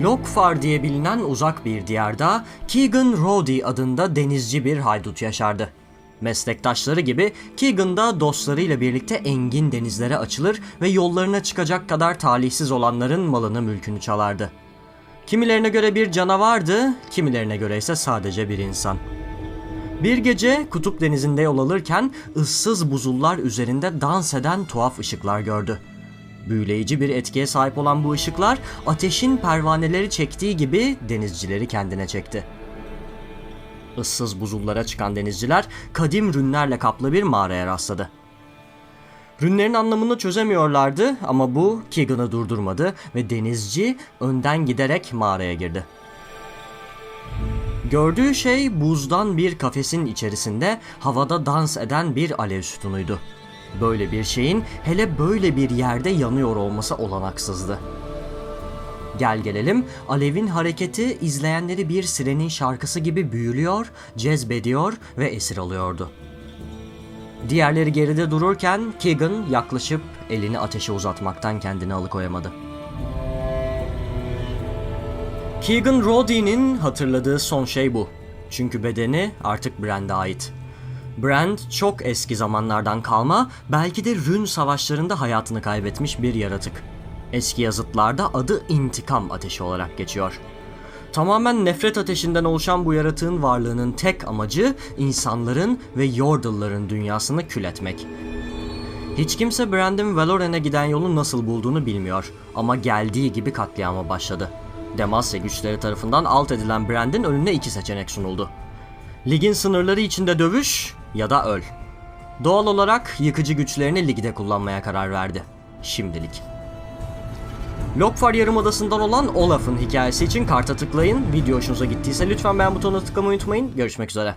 Lokfar diye bilinen uzak bir diyarda Keegan Rowdy adında denizci bir haydut yaşardı. Meslektaşları gibi Keegan da dostlarıyla birlikte engin denizlere açılır ve yollarına çıkacak kadar talihsiz olanların malını mülkünü çalardı. Kimilerine göre bir canavardı, kimilerine göre ise sadece bir insan. Bir gece Kutup Denizi'nde yol alırken ıssız buzullar üzerinde dans eden tuhaf ışıklar gördü. Büyüleyici bir etkiye sahip olan bu ışıklar ateşin pervaneleri çektiği gibi denizcileri kendine çekti. Issız buzullara çıkan denizciler kadim rünlerle kaplı bir mağaraya rastladı. Rünlerin anlamını çözemiyorlardı ama bu Keegan'ı durdurmadı ve denizci önden giderek mağaraya girdi. Gördüğü şey buzdan bir kafesin içerisinde havada dans eden bir alev sütunuydu. Böyle bir şeyin hele böyle bir yerde yanıyor olması olanaksızdı. Gel gelelim alevin hareketi izleyenleri bir sirenin şarkısı gibi büyülüyor, cezbediyor ve esir alıyordu. Diğerleri geride dururken Keegan yaklaşıp elini ateşe uzatmaktan kendini alıkoyamadı. Keegan Roddy'nin hatırladığı son şey bu. Çünkü bedeni artık Brand'e ait. Brand çok eski zamanlardan kalma, belki de Rün savaşlarında hayatını kaybetmiş bir yaratık. Eski yazıtlarda adı intikam ateşi olarak geçiyor. Tamamen nefret ateşinden oluşan bu yaratığın varlığının tek amacı insanların ve Yordle'ların dünyasını kül etmek. Hiç kimse Brand'in Valoran'a giden yolu nasıl bulduğunu bilmiyor ama geldiği gibi katliama başladı. Demacia güçleri tarafından alt edilen Brand'in önüne iki seçenek sunuldu. Ligin sınırları içinde dövüş ya da öl. Doğal olarak yıkıcı güçlerini ligde kullanmaya karar verdi. Şimdilik. Lokfar Yarımadası'ndan olan Olaf'ın hikayesi için karta tıklayın. Video hoşunuza gittiyse lütfen beğen butonuna tıklamayı unutmayın. Görüşmek üzere.